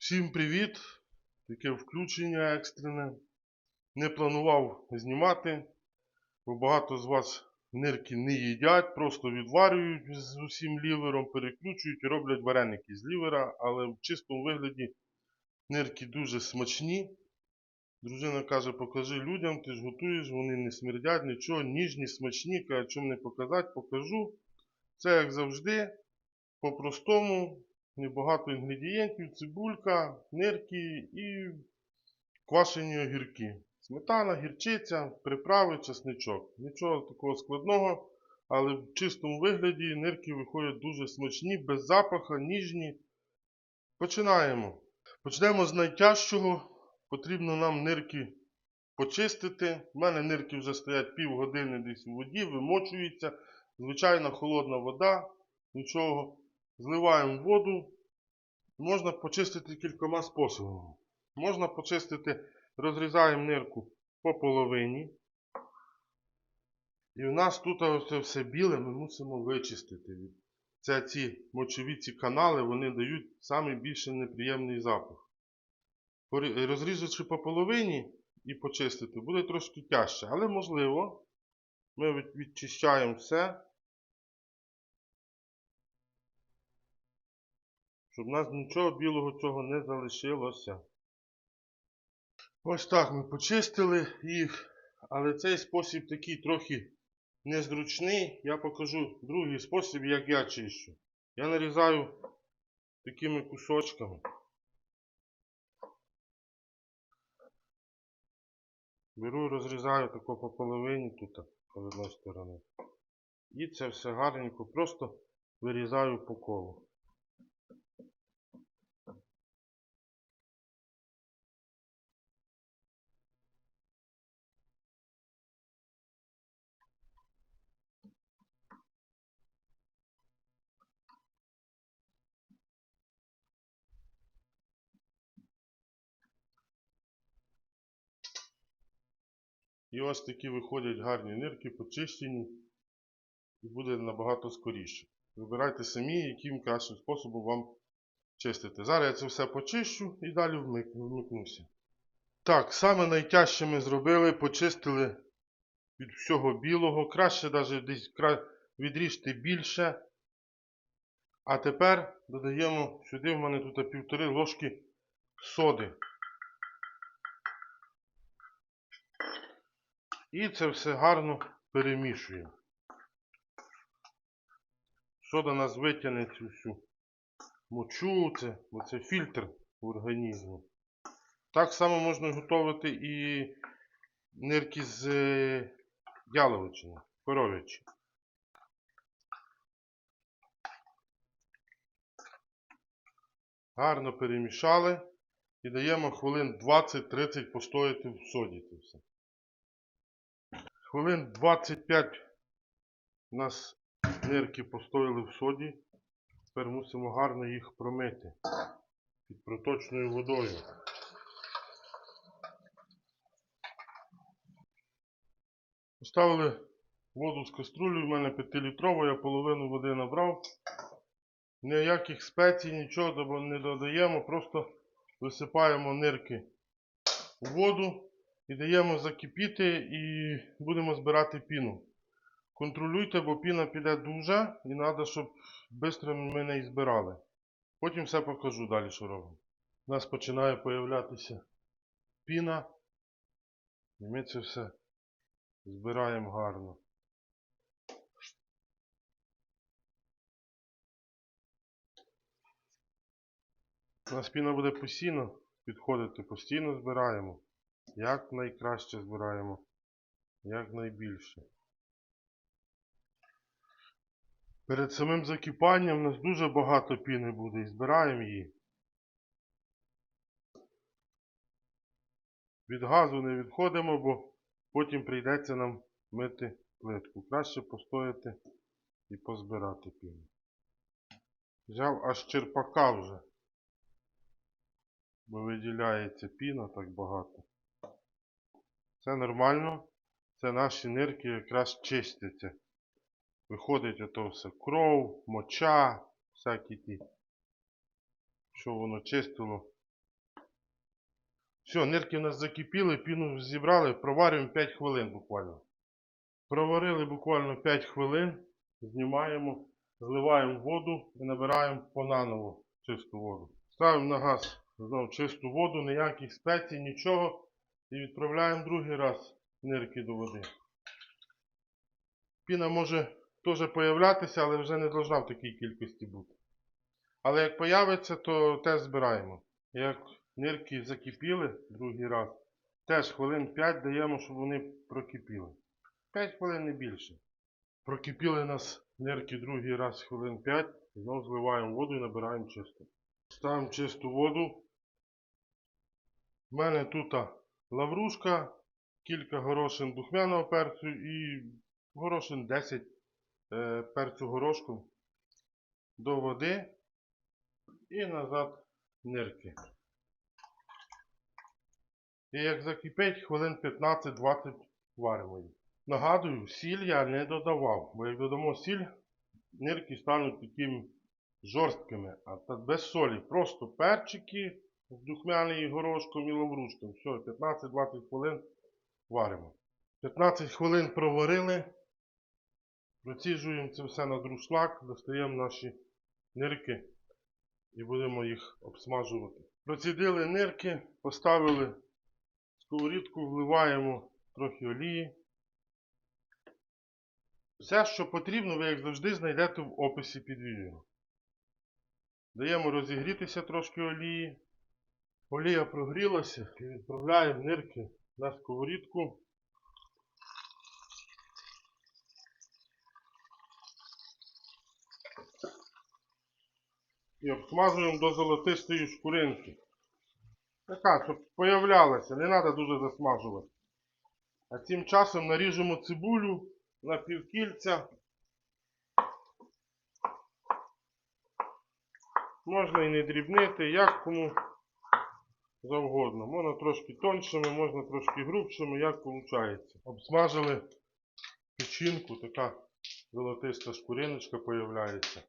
Всім привіт! Таке включення екстрене. Не планував знімати, бо багато з вас нирки не їдять, просто відварюють з усім лівером, переключують і роблять вареники з лівера, але в чистому вигляді нирки дуже смачні. Дружина каже, покажи людям, ти ж готуєш, вони не смердять, нічого, ніжні, смачні, каже, чому не показати, покажу. Це як завжди, по-простому, небагато інгредієнтів, цибулька, нирки і квашені огірки. Сметана, гірчиця, приправи, чесничок. Нічого такого складного, але в чистому вигляді нирки виходять дуже смачні, без запаха, ніжні. Починаємо. Почнемо з найтяжчого. Потрібно нам нирки почистити. У мене нирки вже стоять півгодини десь у воді, вимочуються. Звичайна холодна вода, нічого. Зливаємо воду. Можна почистити кількома способами. Можна почистити, розрізаємо нирку по половині. І в нас тут ось все біле ми мусимо вичистити. Це ці мочові ці канали, вони дають найбільше неприємний запах. Розрізавши по половині і почистити, буде трошки тяжче, але можливо. Ми відчищаємо все. Щоб у нас нічого білого цього не залишилося. Ось так ми почистили їх, але цей спосіб такий трохи незручний. Я покажу другий спосіб, як я чищу. Я нарізаю такими кусочками. Беру, розрізаю тако по половині тут, з одної сторони. І це все гарненько просто вирізаю по колу. І ось такі виходять гарні нирки, почищені, і буде набагато скоріше. Вибирайте самі, яким кращим способом вам чистити. Зараз я це все почищу і далі вмикнуся. Так, саме найтяжче ми зробили, почистили від всього білого. Краще навіть десь відріжте більше. А тепер додаємо сюди в мене тут півтори ложки соди. І це все гарно перемішуємо. Сода нас витягне цю всю мочу, це, бо це фільтр в організмі. Так само можна готувати і нирки з е, яловичини, коров'ячі. Гарно перемішали і даємо хвилин 20-30 постояти в соді. Це все. Хвилин 25 у нас нирки постояли в соді. Тепер мусимо гарно їх промити під проточною водою. Поставили воду з каструлею, в мене 5-літрова, я половину води набрав. Ніяких спецій, нічого не додаємо, просто висипаємо нирки у воду і даємо закипіти і будемо збирати піну. Контролюйте, бо піна піде дуже і треба, щоб швидко ми не збирали. Потім все покажу далі, що робимо. У нас починає появлятися піна. І ми це все збираємо гарно. У нас піна буде постійно підходити, постійно збираємо. Як найкраще збираємо, як найбільше. Перед самим закипанням у нас дуже багато піни буде і збираємо її. Від газу не відходимо, бо потім прийдеться нам мити плитку. Краще постояти і позбирати піну. Взяв аж черпака вже, бо виділяється піна так багато. Це нормально. Це наші нирки якраз чистяться. Виходить ото все кров, моча, всякі ті. Що воно чистило Все, нирки у нас закипіли, піну зібрали, проварюємо 5 хвилин буквально. Проварили буквально 5 хвилин, знімаємо, зливаємо воду і набираємо понаново чисту воду. Ставимо на газ знову чисту воду, ніяких спецій, нічого. І відправляємо другий раз нирки до води. Піна може теж появлятися, але вже не должна в такій кількості бути. Але як появиться, то теж збираємо. Як нирки закипіли другий раз, теж хвилин 5 даємо, щоб вони прокипіли. 5 хвилин не більше. Прокипіли нас нирки другий раз хвилин 5, знову зливаємо воду і набираємо чисту. Ставимо чисту воду. У мене тут лаврушка, кілька горошин духмяного перцю і горошин 10 е, перцю горошку до води і назад нирки. І як закипить, хвилин 15-20 варимо їх. Нагадую, сіль я не додавав, бо як додамо сіль, нирки стануть такими жорсткими, а без солі. Просто перчики з духмяний горошком і лаврушком. Все, 15-20 хвилин варимо. 15 хвилин проварили. Проціжуємо це все на друшлак, достаємо наші нирки і будемо їх обсмажувати. Процідили нирки, поставили сковорідку, вливаємо трохи олії. Все, що потрібно, ви як завжди знайдете в описі під відео. Даємо розігрітися трошки олії. Олія прогрілася і відправляємо нирки на сковорідку. І обсмажуємо до золотистої шкуринки. Така, щоб появлялася, не треба дуже засмажувати. А цим часом наріжемо цибулю на півкільця. Можна і не дрібнити, як кому завгодно. Можна трошки тоншими, можна трошки грубшими, як виходить. Обсмажили печінку, така золотиста шкуриночка появляється.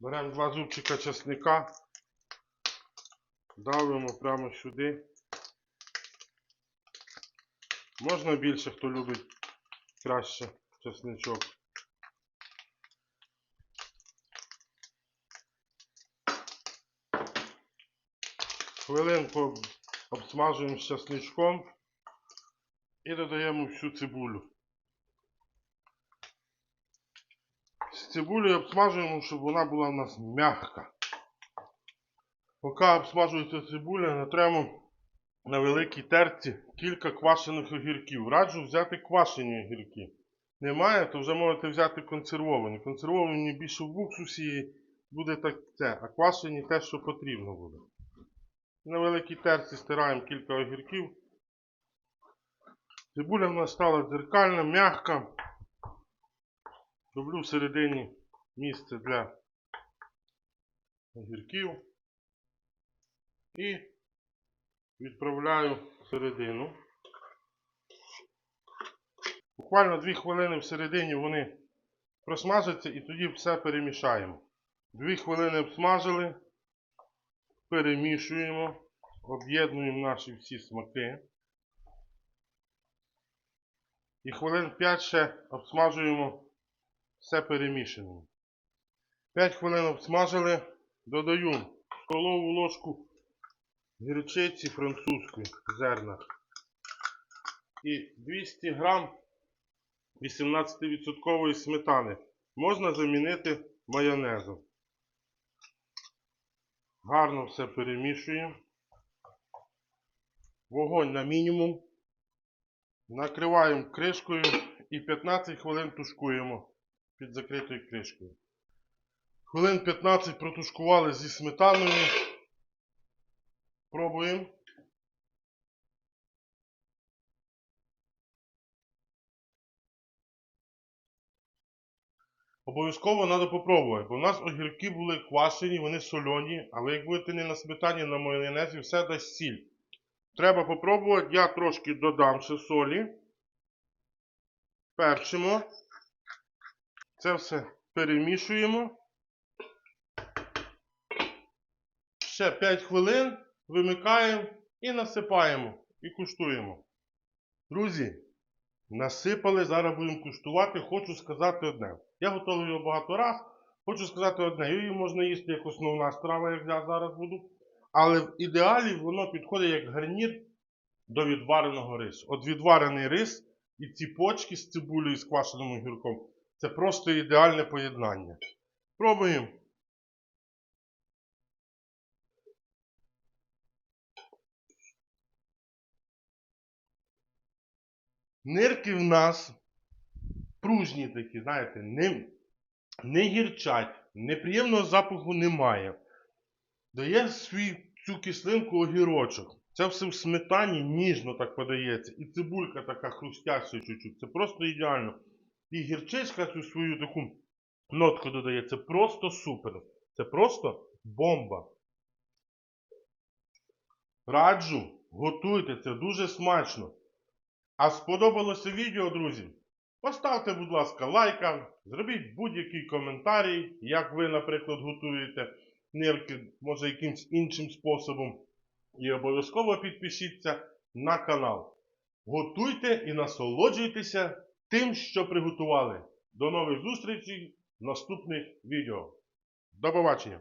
Беремо два зубчика чесника, давимо прямо сюди. Можна більше, хто любить краще чесничок. Хвилинку обсмажуємо з чесничком і додаємо всю цибулю. З цибулею обсмажуємо, щоб вона була у нас м'яка. Поки обсмажується цибуля, натремо на великій терці кілька квашених огірків. Раджу взяти квашені огірки. Немає, то вже можете взяти консервовані. Консервовані більше в уксусі буде так це, а квашені те, що потрібно буде. На великій терці стираємо кілька огірків. Цибуля в нас стала дзеркальна, м'яка. Роблю всередині місце для огірків. І відправляю всередину. Буквально 2 хвилини всередині вони просмажаться і тоді все перемішаємо. 2 хвилини обсмажили, перемішуємо, об'єднуємо наші всі смаки. І хвилин 5 ще обсмажуємо все перемішано. 5 хвилин обсмажили, додаю столову ложку гірчиці французької в зернах і 200 грам 18% сметани можна замінити майонезом. Гарно все перемішуємо. Вогонь на мінімум. Накриваємо кришкою і 15 хвилин тушкуємо під закритою кришкою. Хвилин 15 протушкували зі сметаною. Пробуємо. Обов'язково треба попробувати, бо в нас огірки були квашені, вони солені, але як будете не на сметані, на майонезі, все дасть сіль. Треба попробувати, я трошки додам ще солі. Перчимо. Це все перемішуємо. Ще 5 хвилин вимикаємо і насипаємо. І куштуємо. Друзі, насипали, зараз будемо куштувати. Хочу сказати одне. Я готував його багато раз. Хочу сказати одне. Її можна їсти як основна страва, як я зараз буду. Але в ідеалі воно підходить як гарнір до відвареного рису. От відварений рис і ці почки з цибулею і з квашеним огірком. Це просто ідеальне поєднання. Пробуємо. Нирки в нас пружні такі, знаєте, не, не гірчать, неприємного запаху немає. Дає свій, цю кислинку огірочок. Це все в сметані ніжно так подається. І цибулька така хрустяща чуть-чуть. Це просто ідеально. І гірчичка цю свою таку нотку додає. Це просто супер. Це просто бомба. Раджу, готуйте, це дуже смачно. А сподобалося відео, друзі? Поставте, будь ласка, лайка, зробіть будь-який коментарій, як ви, наприклад, готуєте нирки, може якимсь іншим способом. І обов'язково підпишіться на канал. Готуйте і насолоджуйтеся тим, що приготували. До нових зустрічей в наступних відео. До побачення!